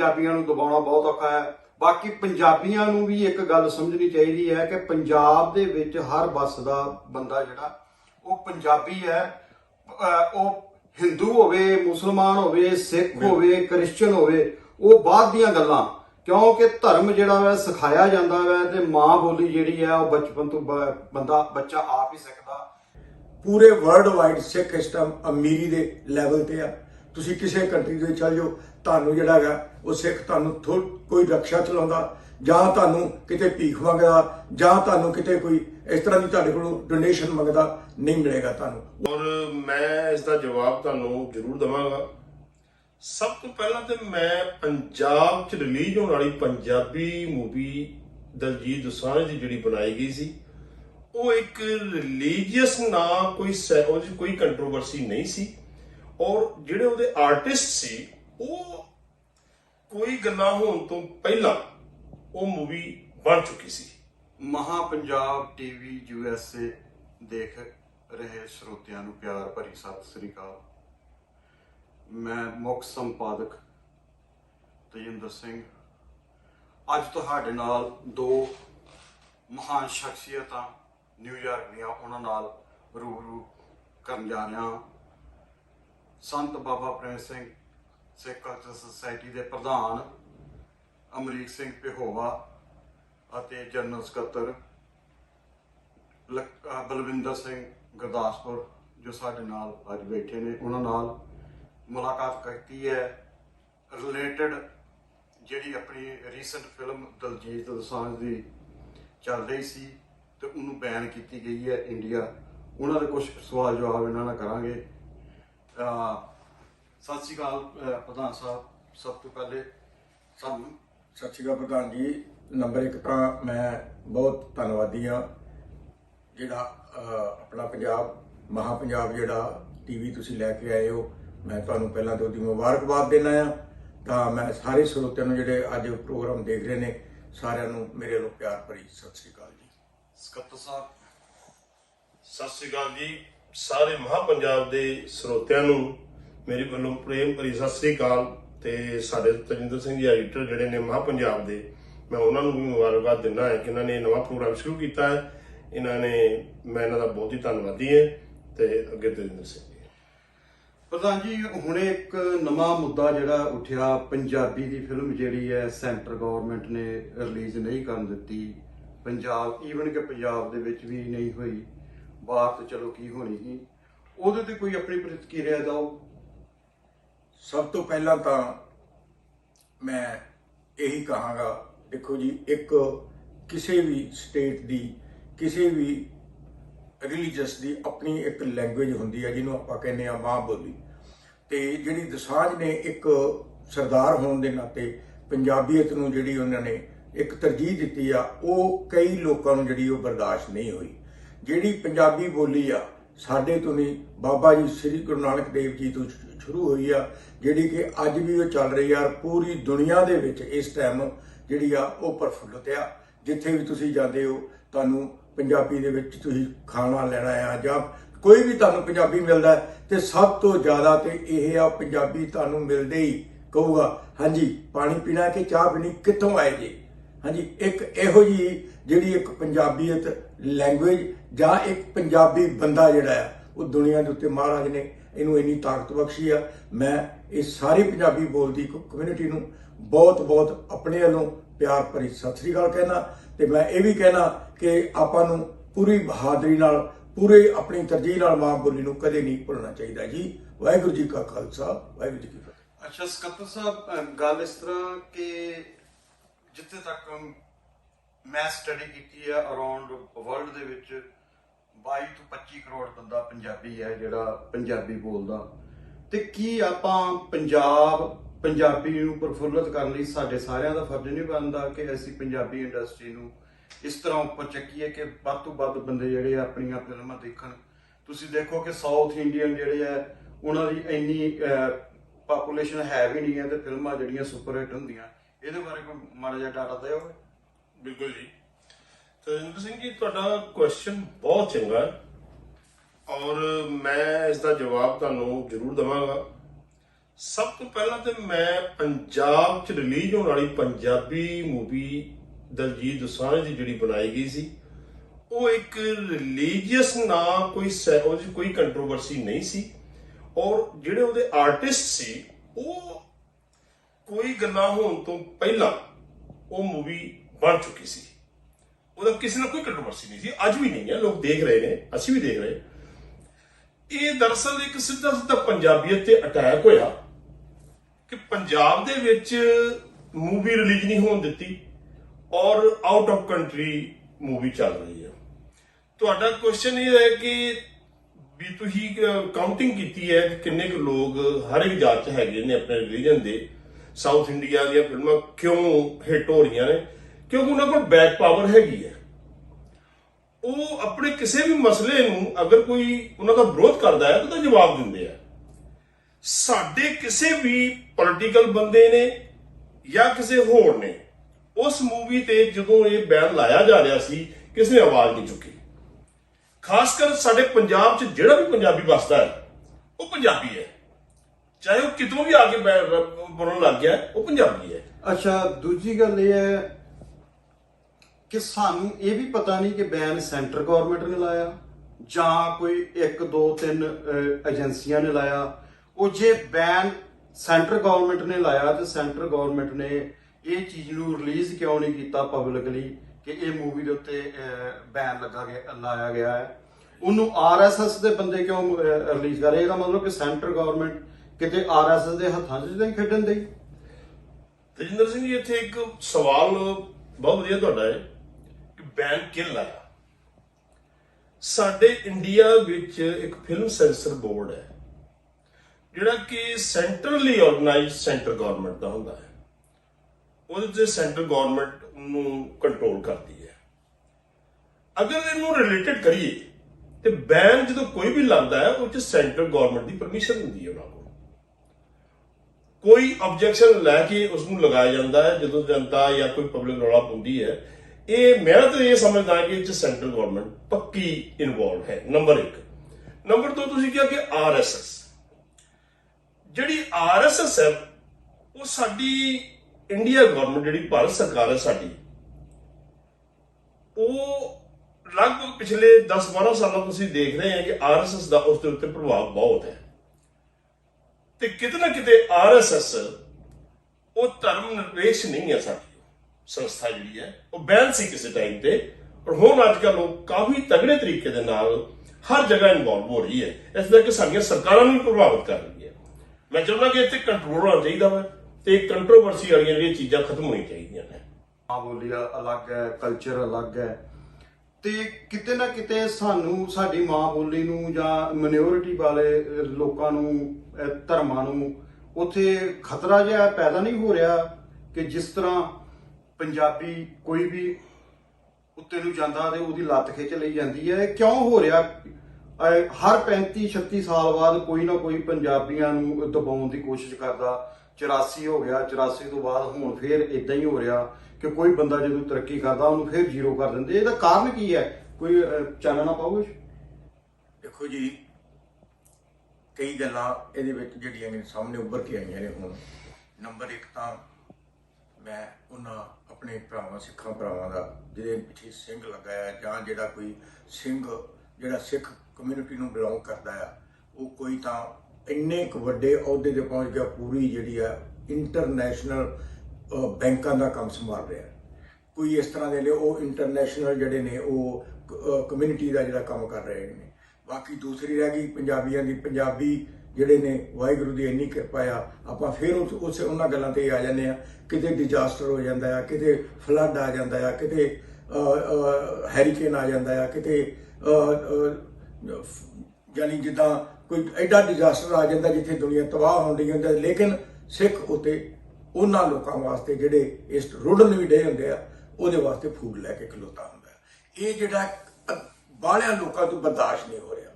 ਪੰਜਾਬੀਆਂ ਨੂੰ ਦਬਾਉਣਾ ਬਹੁਤ ਔਖਾ ਹੈ। ਬਾਕੀ ਪੰਜਾਬੀਆਂ ਨੂੰ ਵੀ ਇੱਕ ਗੱਲ ਸਮਝਣੀ ਚਾਹੀਦੀ ਹੈ ਕਿ ਪੰਜਾਬ ਦੇ ਵਿੱਚ ਹਰ ਵੱਸਦਾ ਬੰਦਾ ਜਿਹੜਾ ਉਹ ਪੰਜਾਬੀ ਹੈ। ਉਹ ਹਿੰਦੂ ਹੋਵੇ ਮੁਸਲਮਾਨ ਹੋਵੇ ਸਿੱਖ ਹੋਵੇ ਕ੍ਰਿਸਚੀਅਨ ਹੋਵੇ ਉਹ ਬਾਅਦ ਦੀਆਂ ਗੱਲਾਂ। ਕਿਉਂਕਿ ਧਰਮ ਜਿਹੜਾ ਹੈ ਸਿਖਾਇਆ ਜਾਂਦਾ ਹੈ ਤੇ ਮਾਂ ਬੋਲੀ ਜਿਹੜੀ ਹੈ ਉਹ ਬਚਪਨ ਤੋਂ ਬੰਦਾ ਬੱਚਾ ਆਪ ਹੀ ਸਿੱਖਦਾ। ਪੂਰੇ ਵਰਲਡ ਵਾਈਡ ਸਿੱਖ ਸਿਸਟਮ ਅਮੀਰੀ ਦੇ ਲੈਵਲ ਤੇ ਆ। ਤੁਸੀਂ ਕਿਸੇ ਕੰਟਰੀ ਦੇ ਚੱਲ ਜਾਓ, ਤੁਹਾਨੂੰ ਜਿਹੜਾ ਹੈਗਾ, ਉਹ ਸਿੱਖ ਤੁਹਾਨੂੰ ਥੋ- ਕੋਈ ਰਕਸ਼ਾ ਚਲਾਉਂਦਾ, ਜਾਂ ਤੁਹਾਨੂੰ ਕਿਤੇ ਭੀਖ ਮੰਗਦਾ, ਜਾਂ ਤੁਹਾਨੂੰ ਕਿਤੇ ਕੋਈ ਇਸ ਤਰ੍ਹਾਂ ਦੀ ਤੁਹਾਡੇ ਕੋਲੋਂ ਡੋਨੇਸ਼ਨ ਮੰਗਦਾ, ਨਹੀਂ ਮਿਲੇਗਾ ਤੁਹਾਨੂੰ। ਔਰ ਮੈਂ ਇਸ ਦਾ ਜਵਾਬ ਤੁਹਾਨੂੰ ਜ਼ਰੂਰ ਦਵਾਂਗਾ। ਸਭ ਤੋਂ ਪਹਿਲਾਂ ਤੇ ਮੈਂ ਪੰਜਾਬ 'ਚ ਰਿਲੀਜ਼ ਹੋਣ ਵਾਲੀ ਪੰਜਾਬੀ ਮੂਵੀ ਦਲਜੀਤ ਦੋਸਾਂਝ ਦੀ ਜਿਹੜੀ ਬਣਾਈ ਗਈ ਸੀ, ਉਹ ਇੱਕ ਰਿਲੀਜੀਅਸ ਨਾ ਕੋਈ ਸੈ- ਕੋਈ ਕੰਟਰੋਵਰਸੀ ਨਹੀਂ ਸੀ। ਔਰ ਜਿਹੜੇ ਉਹਦੇ ਆਰਟਿਸਟ ਸੀ, ਉਹ ਕੋਈ ਗੱਲਾਂ ਹੋਣ ਤੋਂ ਪਹਿਲਾਂ ਉਹ ਮੂਵੀ ਬਣ ਚੁੱਕੀ ਸੀ। ਮਹਾ ਪੰਜਾਬ ਟੀਵੀ ਯੂਐਸਏ ਦੇਖ ਰਹੇ ਸਰੋਤਿਆਂ ਨੂੰ ਪਿਆਰ ਭਰੀ ਸਤਿ ਸ੍ਰੀ ਅਕਾਲ। ਮੈਂ ਮੁੱਖ ਸੰਪਾਦਕ ਤੇਜਿੰਦਰ ਸਿੰਘ। ਅੱਜ ਤੁਹਾਡੇ ਨਾਲ ਦੋ ਮਹਾਨ ਸ਼ਖਸੀਅਤਾਂ ਨਿਊਯਾਰਕ ਦੀਆਂ ਉਹਨਾਂ ਨਾਲ ਰੂਬਰੂ ਕਰਨ ਜਾ ਰਿਹਾ ਹਾਂ। ਸੰਤ ਬਾਬਾ ਪ੍ਰੇਮ ਸਿੰਘ, ਸਿੱਖ ਕਲਚਰ ਸੁਸਾਇਟੀ ਦੇ ਪ੍ਰਧਾਨ ਅਮਰੀਕ ਸਿੰਘ ਪਿਹੋਵਾ ਅਤੇ ਜਨਰਲ ਸਕੱਤਰ ਲਕ- ਬਲਵਿੰਦਰ ਸਿੰਘ ਗੁਰਦਾਸਪੁਰ, ਜੋ ਸਾਡੇ ਨਾਲ ਅੱਜ ਬੈਠੇ ਨੇ, ਉਹਨਾਂ ਨਾਲ ਮੁਲਾਕਾਤ ਕੀਤੀ ਹੈ। ਰਿਲੇਟਡ ਜਿਹੜੀ ਆਪਣੀ ਰੀਸੈਂਟ ਫਿਲਮ ਦਲਜੀਤ ਦੋਸਾਂਝ ਦੀ ਚੱਲ ਰਹੀ ਸੀ ਤੇ ਉਹਨੂੰ ਬੈਨ ਕੀਤੀ ਗਈ ਹੈ ਇੰਡੀਆ ਉਹਨਾਂ ਦੇ ਕੁਝ ਸਵਾਲ ਜਵਾਬ ਇਹਨਾਂ ਨਾਲ ਕਰਾਂਗੇ। ਸਤਿ ਸ਼੍ਰੀ ਅਕਾਲ ਪ੍ਰਧਾਨ ਸਾਹਿਬ ਸਭ ਤੋਂ ਪਹਿਲੇ ਸਾਨੂੰ ਸਤਿ ਸ਼੍ਰੀ ਅਕਾਲ ਪ੍ਰਧਾਨ ਜੀ। ਨੰਬਰ 1 ਤਾਂ ਮੈਂ ਬਹੁਤ ਧੰਨਵਾਦੀ ਹਾਂ ਜਿਹੜਾ ਆਪਣਾ ਪੰਜਾਬ ਮਹਾ ਪੰਜਾਬ ਜਿਹੜਾ ਟੀਵੀ ਤੁਸੀਂ ਲੈ ਕੇ ਆਏ ਹੋ। ਮੈਂ ਤੁਹਾਨੂੰ ਪਹਿਲਾਂ ਤੋਂ ਉਹਦੀ ਮੁਬਾਰਕਬਾਦ ਦੇਣਾ ਆ ਤਾਂ ਮੈਂ ਸਾਰੇ ਸਰੋਤਿਆਂ ਨੂੰ ਜਿਹੜੇ ਅੱਜ ਪ੍ਰੋਗਰਾਮ ਦੇਖ ਰਹੇ ਨੇ ਸਾਰਿਆਂ ਨੂੰ ਮੇਰੇ ਵੱਲੋਂ ਪਿਆਰ ਭਰੀ ਸਤਿ ਸ਼੍ਰੀ ਅਕਾਲ ਜੀ। ਸਕੱਤਰ ਸਾਹਿਬ ਸਤਿ ਸ੍ਰੀ ਅਕਾਲ ਜੀ। ਸਾਰੇ ਮਹਾ ਪੰਜਾਬ ਦੇ ਸਰੋਤਿਆਂ ਨੂੰ ਮੇਰੀ ਵੱਲੋਂ ਪ੍ਰੇਮ ਭਰੀ ਸਤਿ ਸ੍ਰੀ ਅਕਾਲ ਤੇ ਸਾਡੇ ਤਜਿੰਦਰ ਸਿੰਘ ਜੀ ਐਡੀਟਰ ਜਿਹੜੇ ਨੇ ਮਹਾ ਪੰਜਾਬ ਦੇ, ਮੈਂ ਉਹਨਾਂ ਨੂੰ ਵੀ ਮੁਬਾਰਕਬਾਦ ਦਿੰਦਾ ਹੈ ਕਿ ਇਹਨਾਂ ਨੇ ਨਵਾਂ ਪ੍ਰੋਗਰਾਮ ਸ਼ੁਰੂ ਕੀਤਾ ਹੈ। ਇਹਨਾਂ ਨੇ, ਮੈਂ ਇਹਨਾਂ ਦਾ ਬਹੁਤ ਹੀ ਧੰਨਵਾਦੀ ਹਾਂ ਤੇ ਅੱਗੇ ਤਜਿੰਦਰ ਸਿੰਘ ਜੀ। ਪ੍ਰਧਾਨ ਜੀ, ਹੁਣੇ ਇੱਕ ਨਵਾਂ ਮੁੱਦਾ ਜਿਹੜਾ ਉੱਠਿਆ ਪੰਜਾਬੀ ਦੀ ਫਿਲਮ ਜਿਹੜੀ ਹੈ, ਸੈਂਟਰ ਗਵਰਨਮੈਂਟ ਨੇ ਰਿਲੀਜ਼ ਨਹੀਂ ਕਰਨ ਦਿੱਤੀ। ਪੰਜਾਬ ਈਵਨ ਕਿ ਪੰਜਾਬ ਦੇ ਵਿੱਚ ਵੀ ਨਹੀਂ ਹੋਈ। ਬਾਤ ਚਲੋ ਕੀ ਹੋਣੀ ਸੀ, ਉਹਦੇ ਤੇ ਕੋਈ ਆਪਣੀ ਪ੍ਰਤੀਕਿਰਿਆ ਦਿਓ ਸਭ ਤੋਂ ਪਹਿਲਾਂ ਤਾਂ ਮੈਂ ਇਹੀ ਕਹਾਂਗਾ, ਦੇਖੋ ਜੀ, ਇੱਕ ਕਿਸੇ ਵੀ ਸਟੇਟ ਦੀ, ਕਿਸੇ ਵੀ ਰਿਲੀਜੀਅਸ ਦੀ ਆਪਣੀ ਇੱਕ ਲੈਂਗੁਏਜ ਹੁੰਦੀ ਹੈ ਜਿਹਨੂੰ ਆਪਾਂ ਕਹਿੰਦੇ ਆ ਮਾਂ ਬੋਲੀ। ਤੇ ਜਿਹੜੀ ਦਸਾਂਝ ਨੇ ਇੱਕ ਸਰਦਾਰ ਹੋਣ ਦੇ ਨਾਤੇ ਪੰਜਾਬੀਅਤ ਨੂੰ ਜਿਹੜੀ ਉਹਨਾਂ ਨੇ ਇੱਕ ਤਰਜੀਹ ਦਿੱਤੀ ਆ, ਉਹ ਕਈ ਲੋਕਾਂ ਨੂੰ ਜਿਹੜੀ ਉਹ ਬਰਦਾਸ਼ਤ ਨਹੀਂ ਹੋਈ। ਜਿਹੜੀ ਪੰਜਾਬੀ ਬੋਲੀ ਆ ਸਾਡੇ ਤੋਂ ਨਹੀਂ ਬਾਬਾ ਜੀ ਸ੍ਰੀ ਗੁਰੂ ਨਾਨਕ ਦੇਵ ਜੀ ਤੋਂ ਸ਼ੁਰੂ ਹੋਈ ਆ ਜਿਹੜੀ ਕਿ ਅੱਜ ਵੀ ਉਹ ਚੱਲ ਰਹੀ ਆ ਪੂਰੀ ਦੁਨੀਆ ਦੇ ਵਿੱਚ ਇਸ ਟਾਈਮ ਜਿਹੜੀ ਆ ਉਹ ਪ੍ਰਫੁੱਲਤ ਆ। ਜਿੱਥੇ ਵੀ ਤੁਸੀਂ ਜਾਂਦੇ ਹੋ ਤੁਹਾਨੂੰ ਪੰਜਾਬੀ ਦੇ ਵਿੱਚ ਤੁਸੀਂ ਖਾਣਾ ਲੈਣਾ ਆ ਜਾਂ ਕੋਈ ਵੀ ਤੁਹਾਨੂੰ ਪੰਜਾਬੀ ਮਿਲਦਾ ਹੈ, ਤੇ ਸਭ ਤੋਂ ਜ਼ਿਆਦਾ ਤੇ ਇਹ ਆ ਪੰਜਾਬੀ ਤੁਹਾਨੂੰ ਮਿਲਦੇ ਹੀ ਕਹੂਗਾ ਹਾਂਜੀ ਪਾਣੀ ਪੀਣਾ ਕਿ ਚਾਹ ਪੀਣੀ? ਕਿੱਥੋਂ ਆਏ ਜੀ? ਹਾਂਜੀ, ਇੱਕ ਇਹੋ ਜੀ ਜਿਹੜੀ ਇੱਕ ਪੰਜਾਬੀਅਤ ਲੈਂਗੁਏਜ ਜਾਂ ਇੱਕ ਪੰਜਾਬੀ ਬੰਦਾ ਜਿਹੜਾ ਆ, ਉਹ ਦੁਨੀਆ ਦੇ ਉੱਤੇ ਮਹਾਰਾਜ ਨੇ ਇਹਨੂੰ ਇੰਨੀ ਤਾਕਤ ਬਖਸ਼ੀ ਆ। ਮੈਂ ਇਹ ਸਾਰੀ ਪੰਜਾਬੀ ਬੋਲਦੀ ਕਮਿਊਨਿਟੀ ਨੂੰ ਬਹੁਤ ਬਹੁਤ ਆਪਣੇ ਵੱਲੋਂ ਪਿਆਰ ਭਰੀ ਸਤਿ ਸ੍ਰੀ ਅਕਾਲ ਕਹਿਣਾ ਤੇ ਮੈਂ ਇਹ ਵੀ ਕਹਿਣਾ ਕਿ ਆਪਾਂ ਨੂੰ ਪੂਰੀ ਬਹਾਦਰੀ ਨਾਲ, ਪੂਰੇ ਆਪਣੀ ਤਰਜੀਹ ਨਾਲ ਮਾਂ ਬੋਲੀ ਨੂੰ ਕਦੇ ਨਹੀਂ ਭੁੱਲਣਾ ਚਾਹੀਦਾ ਜੀ। ਵਾਹਿਗੁਰੂ ਜੀ ਕਾ ਖਾਲਸਾ, ਵਾਹਿਗੁਰੂ ਜੀ ਕੀ ਫਤਿਹ। ਅੱਛਾ ਸਕੱਤਰ ਸਾਹਿਬ ਗੱਲ ਇਸ ਤਰ੍ਹਾਂ ਕਿ ਜਿੱਥੇ ਤੱਕ ਮੈਂ ਸਟੱਡੀ ਕੀਤੀ ਹੈ ਅਰਾਊਂਡ ਵਰਲਡ ਦੇ ਵਿੱਚ 22 ਤੋਂ 25 ਕਰੋੜ ਬੰਦਾ ਪੰਜਾਬੀ ਹੈ ਜਿਹੜਾ ਪੰਜਾਬੀ ਬੋਲਦਾ। ਤੇ ਕੀ ਆਪਾਂ ਪੰਜਾਬ, ਪੰਜਾਬੀ ਨੂੰ ਪ੍ਰਫੁੱਲਤ ਕਰਨ ਲਈ ਸਾਡੇ ਸਾਰਿਆਂ ਦਾ ਫਰਜ਼ ਨਹੀਂ ਬਣਦਾ ਕਿ ਅਸੀਂ ਪੰਜਾਬੀ ਇੰਡਸਟਰੀ ਨੂੰ ਇਸ ਤਰ੍ਹਾਂ ਉੱਪਰ ਚੱਕੀਏ ਕਿ ਵੱਧ ਤੋਂ ਵੱਧ ਬੰਦੇ ਜਿਹੜੇ ਆਪਣੀਆਂ ਫਿਲਮਾਂ ਦੇਖਣ। ਤੁਸੀਂ ਦੇਖੋ ਕਿ ਸਾਊਥ ਇੰਡੀਅਨ ਜਿਹੜੇ ਆ, ਉਹਨਾਂ ਦੀ ਇੰਨੀ ਪਾਪੂਲੇਸ਼ਨ ਹੈ ਵੀ ਨਹੀਂ ਹੈ ਤੇ ਫਿਲਮਾਂ ਜਿਹੜੀਆਂ ਸੁਪਰ ਹਿੱਟ ਹੁੰਦੀਆਂ। ਇਹਦੇ ਬਾਰੇ ਕੋਈ ਮਾੜਾ ਜਿਹਾ ਡਾਟਾ ਦਿਓ। ਬਿਲਕੁਲ ਜੀ। ਤਜਿੰਦਰ ਸਿੰਘ ਜੀ, ਤੁਹਾਡਾ ਕੁਐਸਚਨ ਬਹੁਤ ਚੰਗਾ ਹੈ। ਔਰ ਮੈਂ ਇਸ ਦਾ ਜਵਾਬ ਤੁਹਾਨੂੰ ਜ਼ਰੂਰ ਦਵਾਂਗਾ। ਸਭ ਤੋਂ ਪਹਿਲਾਂ ਤੇ ਮੈਂ ਪੰਜਾਬ 'ਚ ਰਿਲੀਜ਼ ਹੋਣ ਵਾਲੀ ਪੰਜਾਬੀ ਮੂਵੀ ਦਲਜੀਤ ਦੋਸਾਂਝ ਦੀ ਜਿਹੜੀ ਬਣਾਈ ਗਈ ਸੀ, ਉਹ ਇੱਕ ਰਿਲੀਜੀਅਸ ਨਾ ਕੋਈ ਸੈ- ਕੋਈ ਕੰਟਰੋਵਰਸੀ ਨਹੀਂ ਸੀ। ਔਰ ਜਿਹੜੇ ਉਹਦੇ ਆਰਟਿਸਟ ਸੀ, ਉਹ ਕੋਈ ਗੱਲਾਂ ਹੋਣ ਤੋਂ ਪਹਿਲਾਂ ਉਹ ਮੂਵੀ ਬਣ ਚੁੱਕੀ ਸੀ। ਉਹਦਾ ਕਿਸੇ ਨਾਲ ਕੋਈ ਕੰਟਰੋਵਰਸੀ ਨਹੀਂ ਸੀ। ਅੱਜ ਵੀ ਨਹੀਂ ਹੈ, ਲੋਕ ਦੇਖ ਰਹੇ ਨੇ, ਅਸੀਂ ਵੀ ਦੇਖ ਰਹੇ ਇਹ ਦਰਅਸਲ ਇੱਕ ਸਿੱਧਾ ਸਿੱਧਾ ਪੰਜਾਬੀਅਤ ਤੇ ਅਟੈਕ ਹੋਇਆ ਕਿ ਪੰਜਾਬ ਦੇ ਵਿੱਚ ਮੂਵੀ ਰਿਲੀਜ਼ ਨਹੀਂ ਹੋਣ ਦਿੱਤੀ ਔਰ ਆਊਟ ਆਫ ਕੰਟਰੀ ਮੂਵੀ ਚੱਲ ਰਹੀ ਹੈ। ਤੁਹਾਡਾ ਕੁਐਸਚਨ ਇਹ ਹੈ ਕਿ ਵੀ ਤੁਸੀਂ ਕਾਊਂਟਿੰਗ ਕੀਤੀ ਹੈ ਕਿ ਕਿੰਨੇ ਕੁ ਲੋਕ ਹਰ ਇੱਕ ਜਾਤ 'ਚ ਹੈਗੇ ਨੇ ਆਪਣੇ ਰਿਲੀਜਨ ਦੇ। ਸਾਊਥ ਇੰਡੀਆ ਦੀਆਂ ਫਿਲਮਾਂ ਕਿਉਂ ਹਿੱਟ ਹੋ ਰਹੀਆਂ ਨੇ? ਕਿਉਂਕਿ ਉਹਨਾਂ ਕੋਲ ਬੈਕ ਪਾਵਰ ਹੈਗੀ ਹੈ। ਉਹ ਆਪਣੇ ਕਿਸੇ ਵੀ ਮਸਲੇ ਨੂੰ ਅਗਰ ਕੋਈ ਉਹਨਾਂ ਦਾ ਵਿਰੋਧ ਕਰਦਾ ਹੈ, ਤਾਂ ਉਹਦਾ ਜਵਾਬ ਦਿੰਦੇ ਆ। ਸਾਡੇ ਕਿਸੇ ਵੀ ਪੋਲੀਟੀਕਲ ਬੰਦੇ ਨੇ ਜਾਂ ਕਿਸੇ ਹੋਰ ਨੇ, ਉਸ ਮੂਵੀ ਤੇ ਜਦੋਂ ਇਹ ਬੈਨ ਲਾਇਆ ਜਾ ਰਿਹਾ ਸੀ ਕਿਸੇ ਨੇ ਆਵਾਜ਼ ਨਹੀਂ ਚੁੱਕੀ? ਖਾਸ ਕਰ ਸਾਡੇ ਪੰਜਾਬ 'ਚ ਜਿਹੜਾ ਵੀ ਪੰਜਾਬੀ ਵੱਸਦਾ ਹੈ, ਉਹ ਪੰਜਾਬੀ ਹੈ। ਚਾਹੇ ਉਹ ਕਿਤੋਂ ਵੀ ਆ ਕੇ ਬੈ- ਬੋਲਣ ਲੱਗ ਗਿਆ ਉਹ ਪੰਜਾਬੀ ਹੈ। ਅੱਛਾ ਦੂਜੀ ਗੱਲ ਇਹ ਹੈ ਕਿ ਸਾਨੂੰ ਇਹ ਵੀ ਪਤਾ ਨਹੀਂ ਕਿ ਬੈਨ ਸੈਂਟਰ ਗਵਰਨਮੈਂਟ ਨੇ ਲਾਇਆ ਜਾਂ ਕੋਈ ਇੱਕ ਦੋ ਤਿੰਨ ਅਹ, ਏਜੰਸੀਆਂ ਨੇ ਲਾਇਆ। ਉਹ ਜੇ ਬੈਨ ਸੈਂਟਰ ਗਵਰਨਮੈਂਟ ਨੇ ਲਾਇਆ ਤੇ ਸੈਂਟਰ ਗਵਰਨਮੈਂਟ ਨੇ ਇਹ ਚੀਜ਼ ਨੂੰ ਰਿਲੀਜ਼ ਕਿਉਂ ਨਹੀਂ ਕੀਤਾ ਪਬਲਿਕਲੀ ਕਿ ਇਹ ਮੂਵੀ ਦੇ ਉੱਤੇ ਬੈਨ ਲੱਗਾ ਗਿਆ ਲਾਇਆ ਗਿਆ ਹੈ? ਉਹਨੂੰ ਆਰਐਸਐਸ ਦੇ ਬੰਦੇ ਕਿਉਂ ਰਿਲੀਜ਼ ਕਰ ਰਹੇ? ਇਹਦਾ ਮਤਲਬ ਕਿ ਸੈਂਟਰ ਗਵਰਨਮੈਂਟ ਕਿਤੇ ਆਰਐਸਐਸ ਦੇ ਹੱਥਾਂ 'ਚ ਨਹੀਂ ਖੇਡਣ ਦੇ। ਤੇਜਿੰਦਰ ਸਿੰਘ ਜੀ, ਇੱਥੇ ਇੱਕ ਸਵਾਲ ਬਹੁਤ ਵਧੀਆ ਤੁਹਾਡਾ ਹੈ ਕਿ ਬੈਨ ਕਿਉਂ ਲਾਇਆ? ਸਾਡੇ ਇੰਡੀਆ ਵਿੱਚ ਇੱਕ ਫਿਲਮ ਸੈਂਸਰ ਬੋਰਡ ਹੈ, ਜਿਹੜਾ ਕਿ ਸੈਂਟਰਲੀ ਆਰਗੇਨਾਈਜ਼ਡ ਸੈਂਟਰ ਗਵਰਨਮੈਂਟ ਦਾ ਹੁੰਦਾ ਹੈ। ਉਹਦੇ ਤੇ ਸੈਂਟਰ ਗਵਰਨਮੈਂਟ ਨੂੰ ਕੰਟਰੋਲ ਕਰਦੀ ਹੈ। ਅਗਰ ਇਹਨੂੰ ਰਿਲੇਟਡ ਕਰੀਏ, ਤੇ ਬੈਨ ਜਦੋਂ ਕੋਈ ਵੀ ਲੱਗਦਾ ਹੈ, ਉਹ ਚ ਸੈਂਟਰ ਗਵਰਨਮੈਂਟ ਦੀ ਪਰਮਿਸ਼ਨ ਹੁੰਦੀ ਹੈ ਉਹਨਾਂ ਕੋਲ। ਕੋਈ ਆਬਜੈਕਸ਼ਨ ਲੈ ਕੇ ਉਸ ਨੂੰ ਲਗਾਇਆ ਜਾਂਦਾ ਹੈ, ਜਦੋਂ ਜਨਤਾ ਜਾਂ ਕੋਈ ਪਬਲਿਕ ਰੌਲਾ ਪਾਉਂਦੀ ਹੈ, ਇਹ ਮੈਂ ਤਾਂ ਇਹ ਸਮਝਦਾ ਕਿ ਇਹ ਚ ਸੈਂਟਰਲ ਗਵਰਨਮੈਂਟ ਪੱਕੀ ਇਨਵੋਲਵ ਹੈ ਨੰਬਰ 1 ਨੰਬਰ 2 ਤੁਸੀਂ ਕਿਹਾ ਕਿ ਆਰਐਸਐਸ ਜਿਹੜੀ ਆਰਐਸਐਸ ਹੈ, ਉਹ ਸਾਡੀ ਇੰਡੀਆ ਗਵਰਨਮੈਂਟ ਜਿਹੜੀ ਭਾਰਤ ਸਰਕਾਰ ਹੈ ਸਾਡੀ, ਉਹ ਲਗਭਗ ਪਿਛਲੇ 10-12 ਸਾਲਾਂ ਤੋਂ ਤੁਸੀਂ ਦੇਖ ਰਹੇ ਹਾਂ ਕਿ ਆਰਐਸਐਸ ਦਾ ਉਸ ਦੇ ਉੱਤੇ ਪ੍ਰਭਾਵ ਬਹੁਤ ਹੈ। ਤੇ ਕਿਤੇ ਨਾ ਕਿਤੇ ਆਰਐਸਐਸ ਉਹ ਧਰਮ ਨਿਰਪੇਖ ਨਹੀਂ ਹੈ ਸਾਡੀ। ਸੰਸਥਾ ਜਿਹੜੀ ਹੈ, ਉਹ ਬੈਨ ਸੀ ਕਿਸੇ ਟਾਈਮ ਤੇ, ਪਰ ਹੁਣ ਅੱਜ ਕੱਲ੍ਹ ਉਹ ਕਾਫੀ ਤਗੜੇ ਤਰੀਕੇ ਦੇ ਨਾਲ ਹਰ ਜਗ੍ਹਾ ਇਨਵੋਲਵ ਹੋ ਰਹੀ ਹੈ। ਇਸ ਦਾ ਕਿ ਸਾਡੀਆਂ ਸਰਕਾਰਾਂ ਨੂੰ ਵੀ ਪ੍ਰਭਾਵਿਤ ਕਰ ਰਹੀ ਹੈ। ਮੈਂ ਚਾਹੁੰਦਾ ਕਿ ਇੱਥੇ ਕੰਟਰੋਲ ਹੋਣਾ ਚਾਹੀਦਾ ਵਾ ਤੇ ਕੰਟਰੋਵਰਸੀ ਵਾਲੀਆਂ ਜਿਹੜੀਆਂ ਚੀਜ਼ਾਂ ਖਤਮ ਹੋਣੀਆਂ ਚਾਹੀਦੀਆਂ ਨੇ। ਮਾਂ ਬੋਲੀ ਅਲੱਗ ਹੈ ਕਲਚਰ ਅਲੱਗ ਹੈ। ਤੇ ਕਿਤੇ ਨਾ ਕਿਤੇ ਸਾਨੂੰ ਸਾਡੀ ਮਾਂ ਬੋਲੀ ਨੂੰ ਜਾਂ ਮਿਨੋਰਿਟੀ ਵਾਲੇ ਲੋਕਾਂ ਨੂੰ ਧਰਮਾਂ ਨੂੰ ਉਥੇ ਖਤਰਾ ਜਿਹਾ ਪੈਦਾ ਨਹੀਂ ਹੋ ਰਿਹਾ ਕਿ ਜਿਸ ਤਰ੍ਹਾਂ ਪੰਜਾਬੀ ਕੋਈ ਵੀ ਉੱਤੇ ਨੂੰ ਜਾਂਦਾ ਤੇ ਉਹਦੀ ਲੱਤ ਖਿੱਚ ਲਈ ਜਾਂਦੀ ਹੈ। ਇਹ ਕਿਉਂ ਹੋ ਰਿਹਾ? ਹਰ 35 36 ਸਾਲ ਬਾਅਦ ਕੋਈ ਨਾ ਕੋਈ ਪੰਜਾਬੀਆਂ ਨੂੰ ਦਬਾਉਣ ਦੀ ਕੋਸ਼ਿਸ਼ ਕਰਦਾ। 84 ਹੋ ਗਿਆ 84 ਤੋਂ ਬਾਅਦ ਹੁਣ ਫੇਰ ਇਦਾਂ ਹੀ ਹੋ ਰਿਹਾ ਕਿ ਕੋਈ ਬੰਦਾ ਜਦੋਂ ਤਰੱਕੀ ਕਰਦਾ ਉਹਨੂੰ ਫੇਰ ਜ਼ੀਰੋ ਕਰ ਦਿੰਦੇ। ਇਹਦਾ ਕਾਰਨ ਕੀ ਹੈ? ਕੋਈ ਅ, ਚਾਨਣਾ ਪਾਓਗੇ? ਦੇਖੋ ਜੀ ਕਈ ਗੱਲਾਂ ਇਹਦੇ ਵਿੱਚ ਜਿਹੜੀਆਂ ਨੇ ਸਾਹਮਣੇ ਉੱਭਰ ਕੇ ਆਈਆਂ ਨੇ ਹੁਣ। ਨੰਬਰ 1 ਤਾਂ ਮੈਂ ਉਹਨਾਂ ਆਪਣੇ ਭਰਾਵਾਂ ਸਿੱਖਾਂ ਭਰਾਵਾਂ ਦਾ ਜਿਹਦੇ ਪਿੱਛੇ ਸਿੰਘ ਲੱਗਾ ਹੈ ਜਾਂ ਜਿਹੜਾ ਕੋਈ ਸਿੰਘ ਜਿਹੜਾ ਸਿੱਖ ਕਮਿਊਨਿਟੀ ਨੂੰ ਬਿਲੋਂਗ ਕਰਦਾ ਆ ਉਹ ਕੋਈ ਤਾਂ ਇੰਨੇ ਕੁ ਵੱਡੇ ਅਹੁਦੇ ਤੇ ਪਹੁੰਚ ਗਿਆ ਪੂਰੀ ਜਿਹੜੀ ਆ ਇੰਟਰਨੈਸ਼ਨਲ ਬੈਂਕਾਂ ਦਾ ਕੰਮ ਸੰਭਾਲ ਰਿਹਾ। ਕੋਈ ਇਸ ਤਰ੍ਹਾਂ ਦੇ ਲਈ ਉਹ ਇੰਟਰਨੈਸ਼ਨਲ ਜਿਹੜੇ ਨੇ ਉਹ ਕਮਿਊਨਿਟੀ ਦਾ ਜਿਹੜਾ ਕੰਮ ਕਰ ਰਹੇ ਨੇ। ਬਾਕੀ ਦੂਸਰੀ ਰਹਿ ਗਈ ਪੰਜਾਬੀਆਂ ਦੀ। ਪੰਜਾਬੀ ਜਿਹੜੇ ਨੇ ਵਾਹਿਗੁਰੂ ਦੀ ਇੰਨੀ ਕਿਰਪਾ ਆ ਆਪਾਂ ਫਿਰ ਉਸ ਉਹਨਾਂ ਗੱਲਾਂ ਤੇ ਆ ਜਾਂਦੇ ਆ ਕਿਤੇ ਡਿਜ਼ਾਸਟਰ ਹੋ ਜਾਂਦਾ ਆ ਕਿਤੇ ਫਲੱਡ ਆ ਜਾਂਦਾ ਆ ਕਿਤੇ ਹੈਰੀਕੇਨ ਆ ਜਾਂਦਾ ਆ ਕਿਤੇ ਅ, ਯਾਨੀ ਜਿੱਦਾਂ ਕੋਈ ਐਡਾ ਡਿਜ਼ਾਸਟਰ ਆ ਜਾਂਦਾ ਜਿੱਥੇ ਦੁਨੀਆ ਤਬਾਹ ਹੋਣ ਡਈ ਹੁੰਦੀ ਹੈ ਲੇਕਿਨ ਸਿੱਖ ਉਤੇ, ਉਹਨਾਂ ਲੋਕਾਂ ਵਾਸਤੇ ਜਿਹੜੇ ਇਸ ਰੁੜਨ ਵੀ ਡੇ ਹੁੰਦੇ ਆ, ਉਹਦੇ ਵਾਸਤੇ ਫੂਡ ਲੈ ਕੇ ਖਲੋਤਾ ਹੁੰਦਾ ਇਹ ਜਿਹੜਾ ਬਾਹਲਿਆਂ ਲੋਕਾਂ ਤੋਂ ਬਰਦਾਸ਼ਤ ਨਹੀਂ ਹੋ ਰਿਹਾ।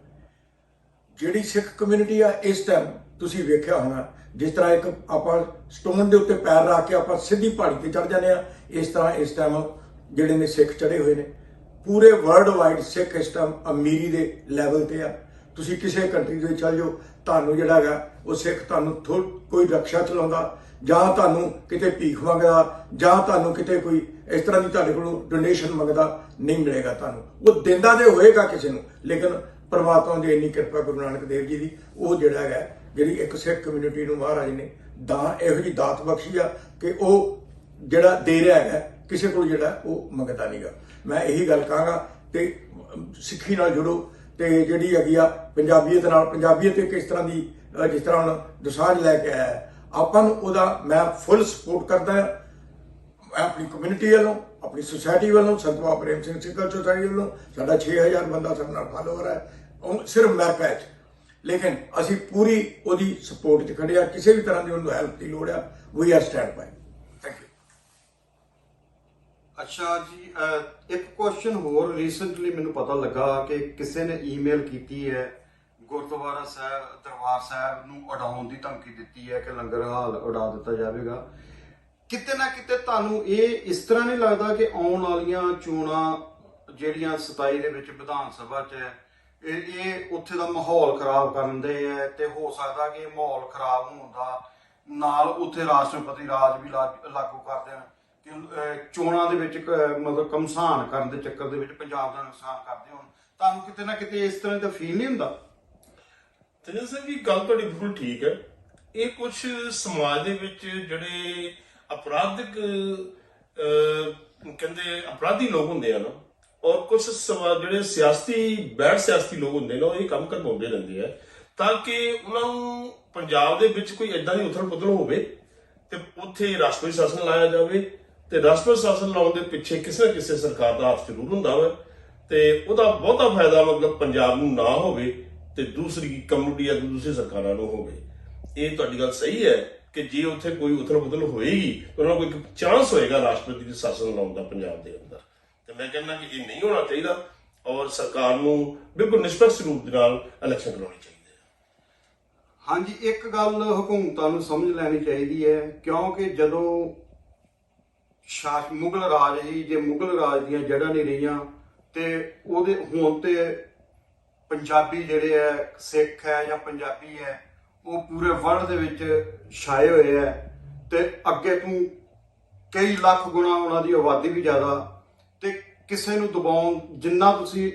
ਜਿਹੜੀ ਸਿੱਖ ਕਮਿਊਨਿਟੀ ਆ, ਇਸ ਟਾਈਮ ਤੁਸੀਂ ਵੇਖਿਆ ਹੋਣਾ, ਜਿਸ ਤਰ੍ਹਾਂ ਇੱਕ ਆਪਾਂ ਸਟੋਨ ਦੇ ਉੱਤੇ ਪੈਰ ਰੱਖ ਕੇ ਆਪਾਂ ਸਿੱਧੀ ਪਹਾੜੀ ਤੇ ਚੜ ਜਾਂਦੇ ਆ, ਇਸ ਤਰ੍ਹਾਂ ਇਸ ਟਾਈਮ ਜਿਹੜੇ ਨੇ ਸਿੱਖ ਚੜੇ ਹੋਏ ਨੇ। ਪੂਰੇ ਵਰਲਡ ਵਾਈਡ ਸਿੱਖ ਇਸ ਟਾਈਮ ਅਮੀਰੀ ਦੇ ਲੈਵਲ ਤੇ ਆ। ਤੁਸੀਂ ਕਿਸੇ ਕੰਟਰੀ ਦੇ ਵਿੱਚ ਚਲ ਜਾਓ, ਤੁਹਾਨੂੰ ਜਿਹੜਾ ਹੈਗਾ, ਉਹ ਸਿੱਖ ਤੁਹਾਨੂੰ ਥੋ- ਕੋਈ ਰਕਸ਼ਾ ਚਲਾਉਂਦਾ, ਜਾਂ ਤੁਹਾਨੂੰ ਕਿਤੇ ਭੀਖ ਮੰਗਦਾ, ਜਾਂ ਤੁਹਾਨੂੰ ਕਿਤੇ ਕੋਈ ਇਸ ਤਰ੍ਹਾਂ ਦੀ ਤੁਹਾਡੇ ਕੋਲੋਂ ਡੋਨੇਸ਼ਨ ਮੰਗਦਾ, ਨਹੀਂ ਮਿਲੇਗਾ ਤੁਹਾਨੂੰ। ਉਹ ਦਿੰਦਾ ਤੇ ਹੋਏਗਾ ਕਿਸੇ ਨੂੰ, ਲੇਕਿਨ ਪਰਮਾਤਮਾ ਦੀ ਇੰਨੀ ਕਿਰਪਾ ਗੁਰੂ ਨਾਨਕ ਦੇਵ ਜੀ ਦੀ, ਉਹ ਜਿਹੜਾ ਹੈਗਾ, ਜਿਹੜੀ ਇੱਕ ਸਿੱਖ ਕਮਿਊਨਿਟੀ ਨੂੰ ਮਹਾਰਾਜ ਨੇ ਦਾ ਇਹੋ ਜੀ ਦਾਤ ਬਖਸ਼ੀ ਆ ਕਿ ਉਹ ਜਿਹੜਾ ਦੇ ਰਿਹਾ ਹੈਗਾ, ਕਿਸੇ ਕੋਲ ਜਿਹੜਾ ਉਹ ਮੰਗਦਾ ਨਹੀਂਗਾ ਮੈਂ ਇਹੀ ਗੱਲ ਕਹਾਂਗਾ ਤੇ ਸਿੱਖੀ ਨਾਲ ਜੁੜੋ ਤੇ ਜਿਹੜੀ ਹੈਗੀ ਆ ਪੰਜਾਬੀਅਤ ਨਾਲ, ਪੰਜਾਬੀਅਤ ਇੱਕ ਇਸ ਤਰ੍ਹਾਂ ਦੀ ਜਿਸ ਤਰ੍ਹਾਂ ਹੁਣ ਦਸਾਂਝ ਲੈ ਕੇ ਆਇਆ ਆਪਾਂ ਨੂੰ ਉਹਦਾ ਮੈਂ ਫੁੱਲ ਸਪੋਰਟ ਕਰਦਾ ਹਾਂ। ਆਪਣੀ ਕਮਿਊਨਿਟੀ ਵੱਲੋਂ, ਆਪਣੀ ਸੁਸਾਇਟੀ ਵੱਲੋਂ, ਸੰਤ ਬਾਬਾ ਪ੍ਰੇਮ ਸਿੰਘ ਸਿੱਖਲ ਸੁਸਾਇਟੀ ਵੱਲੋਂ ਸਾਡਾ 6000 ਬੰਦਾ ਸਾਡੇ ਨਾਲ ਫਾਲੋਅਰ ਹੈ। ਉਹ ਸਿਰਫ ਅਮਰੀਕਾ 'ਚ। ਲੇਕਿਨ ਅਸੀਂ ਪੂਰੀ ਉਹਦੀ ਸਪੋਰਟ 'ਚ ਖੜੇ ਆ ਕਿਸੇ ਵੀ ਤਰ੍ਹਾਂ ਦੀ ਉਹਨੂੰ ਹੈਲਪ ਦੀ ਲੋੜ ਆ ਵੀ ਆਰ ਸਟੈਂਡ ਬਾਈ ਅੱਛਾ ਜੀ ਅਹ, ਇੱਕ ਕੁਐਸਚਨ ਹੋਰ ਰੀਸੈਂਟਲੀ ਮੈਨੂੰ ਪਤਾ ਲੱਗਾ ਕਿ ਕਿਸੇ ਨੇ ਈਮੇਲ ਕੀਤੀ ਹੈ ਗੁਰਦੁਆਰਾ ਸਾਹਿਬ ਦਰਬਾਰ ਸਾਹਿਬ ਨੂੰ ਉਡਾਉਣ ਦੀ ਧਮਕੀ ਦਿੱਤੀ ਹੈ ਕਿ ਲੰਗਰ ਹਾਲ ਉਡਾ ਦਿੱਤਾ ਜਾਵੇਗਾ। ਕਿਤੇ ਨਾ ਕਿਤੇ ਤੁਹਾਨੂੰ ਇਹ ਇਸ ਤਰ੍ਹਾਂ ਨਹੀਂ ਲੱਗਦਾ ਕਿ ਆਉਣ ਵਾਲੀਆਂ ਚੋਣਾਂ ਜਿਹੜੀਆਂ 27 ਦੇ ਵਿੱਚ ਵਿਧਾਨ ਸਭਾ 'ਚ ਹੈ ਇਹ ਇਹ ਉੱਥੇ ਦਾ ਮਾਹੌਲ ਖਰਾਬ ਕਰਨ ਦੇ ਹੈ ਤੇ ਹੋ ਸਕਦਾ ਕਿ ਇਹ ਮਾਹੌਲ ਖਰਾਬ ਹੋਣ ਦਾ ਨਾਲ ਉੱਥੇ ਰਾਸ਼ਟਰਪਤੀ ਰਾਜ ਵੀ ਲਾ- ਲਾਗੂ ਕਰ ਦੇਣ। ਚੋਣਾਂ ਦੇ ਵਿੱਚ ਮਤਲਬ ਕਮਸਾਨ ਕਰਨ ਦੇ ਚੱਕਰ ਦੇ ਵਿੱਚ ਪੰਜਾਬ ਦਾ ਨੁਕਸਾਨ ਕਰਦੇ ਹੋਣ। ਤੁਹਾਨੂੰ ਕਿਤੇ ਨਾ ਕਿਤੇ ਇਸ ਤਰ੍ਹਾਂ ਦਾ ਫੀਲ ਨਹੀਂ ਹੁੰਦਾ? ਤੇਜਨ ਸਿੰਘ ਜੀ, ਗੱਲ ਤੁਹਾਡੀ ਬਿਲਕੁਲ ਠੀਕ ਹੈ। ਇਹ ਕੁਝ ਸਮਾਜ ਦੇ ਵਿੱਚ ਜਿਹੜੇ ਅਪਰਾਧਿਕ ਕਹਿੰਦੇ ਅਪਰਾਧੀ ਲੋਕ ਹੁੰਦੇ ਆ ਨਾ, ਔਰ ਕੁਝ ਸਮਾਜ ਜਿਹੜੇ ਸਿਆਸੀ, ਬੈਠ ਸਿਆਸੀ ਲੋਕ ਹੁੰਦੇ ਨੇ, ਉਹ ਇਹ ਕੰਮ ਕਰਵਾਉਂਦੇ ਰਹਿੰਦੇ ਆ। ਤਾਂ ਕਿ ਉਹਨਾਂ ਨੂੰ ਪੰਜਾਬ ਦੇ ਵਿੱਚ ਕੋਈ ਐਦਾਂ ਦੀ ਉਥਲ ਪੁਥਲ ਹੋਵੇ ਤੇ ਉੱਥੇ ਰਾਸ਼ਟਰੀ ਸ਼ਾਸਨ ਲਾਇਆ ਜਾਵੇ ਤੇ ਰਾਸ਼ਟਰੀ ਸ਼ਾਸਨ ਲਾਉਣ ਦੇ ਪਿੱਛੇ ਕਿਸੇ ਨਾ ਕਿਸੇ ਸਰਕਾਰ ਦਾ ਹੱਥ ਜ਼ਰੂਰ ਹੁੰਦਾ ਵਾ ਤੇ ਉਹਦਾ ਬਹੁਤਾ ਫਾਇਦਾ ਮਤਲਬ ਪੰਜਾਬ ਨੂੰ ਨਾ ਹੋਵੇ ਤੇ ਦੂਸਰੀ ਕਮਿਊਨਿਟੀ ਜਾਂ ਦੂਸਰੀ ਸਰਕਾਰਾਂ ਨੂੰ ਹੋਵੇ। ਇਹ ਤੁਹਾਡੀ ਗੱਲ ਸਹੀ ਹੈ ਕਿ ਜੇ ਉੱਥੇ ਕੋਈ ਉਥਲ ਪੁਥਲ ਹੋਏਗੀ ਉਹਨਾਂ ਨੂੰ ਕੋਈ ਚਾਂਸ ਹੋਏਗਾ ਰਾਸ਼ਟਰਪਤੀ ਦੇ ਸ਼ਾਸਨ ਲਾਉਣ ਦਾ ਪੰਜਾਬ ਦੇ ਅੰਦਰ। ਤੇ ਮੈਂ ਕਹਿੰਦਾ ਕਿ ਇਹ ਨਹੀਂ ਹੋਣਾ ਚਾਹੀਦਾ ਔਰ ਸਰਕਾਰ ਨੂੰ ਬਿਲਕੁਲ ਨਿਸ਼ਪਕਸ਼ ਰੂਪ ਦੇ ਨਾਲ ਇਲੈਕਸ਼ਨ ਕਰਾਉਣੀ ਚਾਹੀਦੀ ਹੈ। ਹਾਂਜੀ, ਇੱਕ ਗੱਲ ਹਕੂਮਤਾਂ ਨੂੰ ਸਮਝ ਲੈਣੀ ਚਾਹੀਦੀ ਹੈ, ਕਿਉਂਕਿ ਜਦੋਂ ਸ਼ਾਸ ਮੁਗਲ ਰਾਜ ਹੀ ਜੇ ਮੁਗਲ ਰਾਜ ਦੀਆਂ ਜੜ੍ਹਾਂ ਨਹੀਂ ਰਹੀਆਂ, ਤੇ ਉਹਦੇ ਹੁਣ ਤੇ ਪੰਜਾਬੀ ਜਿਹੜੇ ਹੈ ਸਿੱਖ ਹੈ ਜਾਂ ਪੰਜਾਬੀ ਹੈ ਉਹ ਪੂਰੇ ਵਰਲਡ ਦੇ ਵਿੱਚ ਛਾਏ ਹੋਏ ਹੈ ਤੇ ਅੱਗੇ ਤੋਂ ਕਈ ਲੱਖ ਗੁਣਾ ਉਹਨਾਂ ਦੀ ਆਬਾਦੀ ਵੀ ਜ਼ਿਆਦਾ, ਤੇ ਕਿਸੇ ਨੂੰ ਦਬਾਉਣ, ਜਿੰਨਾ ਤੁਸੀਂ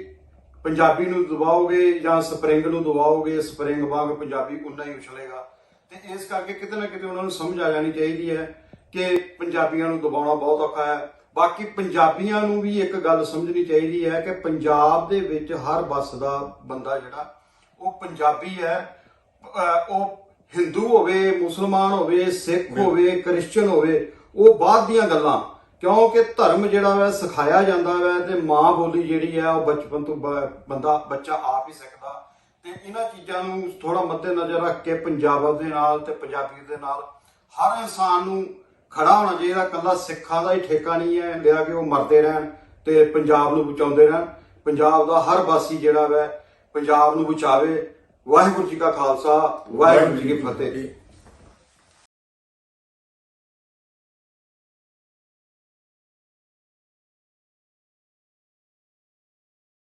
ਪੰਜਾਬੀ ਨੂੰ ਦਬਾਓਗੇ ਜਾਂ ਸਪਰਿੰਗ ਨੂੰ ਦਬਾਓਗੇ, ਸਪਰਿੰਗ ਵਾਂਗ ਪੰਜਾਬੀ ਉਨਾ ਹੀ ਉਛਲੇਗਾ, ਤੇ ਇਸ ਕਰਕੇ ਕਿਤੇ ਨਾ ਕਿਤੇ ਉਹਨਾਂ ਨੂੰ ਸਮਝ ਆ ਜਾਣੀ ਚਾਹੀਦੀ ਹੈ ਕਿ ਪੰਜਾਬੀਆਂ ਨੂੰ ਦਬਾਉਣਾ ਬਹੁਤ ਔਖਾ ਹੈ। ਬਾਕੀ ਪੰਜਾਬੀਆਂ ਨੂੰ ਵੀ ਇੱਕ ਗੱਲ ਸਮਝਣੀ ਚਾਹੀਦੀ ਹੈ ਕਿ ਪੰਜਾਬ ਦੇ ਵਿੱਚ ਹਰ ਬੱਸ ਦਾ ਬੰਦਾ ਜਿਹੜਾ ਉਹ ਪੰਜਾਬੀ ਹੈ। ਉਹ ਹਿੰਦੂ ਹੋਵੇ ਮੁਸਲਮਾਨ ਹੋਵੇ ਸਿੱਖ ਹੋਵੇ ਕ੍ਰਿਸਚੀਅਨ ਹੋਵੇ ਉਹ ਬਾਅਦ ਦੀਆਂ ਗੱਲਾਂ। ਕਿਉਂਕਿ ਧਰਮ ਜਿਹੜਾ ਵਾ ਸਿਖਾਇਆ ਜਾਂਦਾ ਵਾ ਤੇ ਮਾਂ ਬੋਲੀ ਜਿਹੜੀ ਹੈ ਉਹ ਬਚਪਨ ਤੋਂ ਬੰਦਾ ਬੱਚਾ ਆਪ ਹੀ ਸਿੱਖਦਾ। ਤੇ ਇਹਨਾਂ ਚੀਜ਼ਾਂ ਨੂੰ ਥੋੜਾ ਮੱਦੇ ਨਜ਼ਰ ਰੱਖ ਕੇ ਪੰਜਾਬ ਦੇ ਨਾਲ ਤੇ ਪੰਜਾਬੀ ਦੇ ਨਾਲ ਹਰ ਇਨਸਾਨ ਨੂੰ ਖੜਾ ਹੋਣਾ ਚਾਹੀਦਾ ਕੱਲਾ ਸਿੱਖਾਂ ਦਾ ਹੀ ਠੇਕਾ ਨਹੀਂ ਹੈ ਲਿਆ ਕਿ ਉਹ ਮਰਦੇ ਰਹਿਣ ਤੇ ਪੰਜਾਬ ਨੂੰ ਬਚਾਉਂਦੇ ਰਹਿਣ। ਪੰਜਾਬ ਦਾ ਹਰ ਵਾਸੀ ਜਿਹੜਾ ਵੈ, ਪੰਜਾਬ ਨੂੰ ਬਚਾਵੇ। ਵਾਹਿਗੁਰੂ ਜੀ ਕਾ ਖਾਲਸਾ, ਵਾਹਿਗੁਰੂ ਜੀ ਕੀ ਫਤਿਹ।